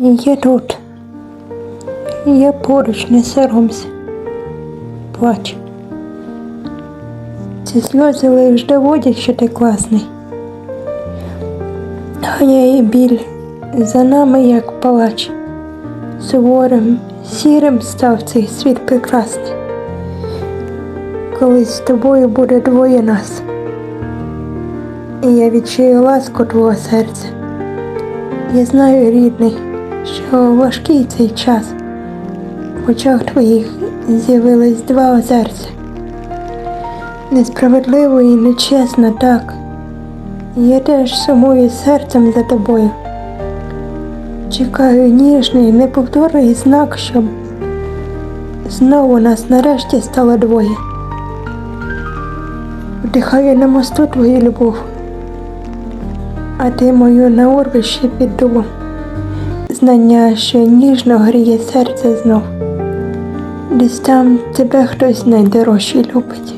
Я тут. Я поруч, не соромся. Плач. Ці сльози лиш доводять, що ти класний. Ганяє біль за нами, як палач. Суворим, сірим став цей світ прекрасний. Колись з тобою буде двоє нас. І я відчую ласку твого серця. Я знаю, рідний, що важкий цей час. В очах твоїх з'явились два озерця. Несправедливо і нечесно так. Я теж сумую серцем за тобою. Чекаю ніжний, неповторний знак, щоб знову нас нарешті стало двоє. Вдихаю на мосту твою любов, а ти мою на урвищі під дубом. Знання, що ніжно гріє серце знов. Десь там тебе хтось найдорожчий любить.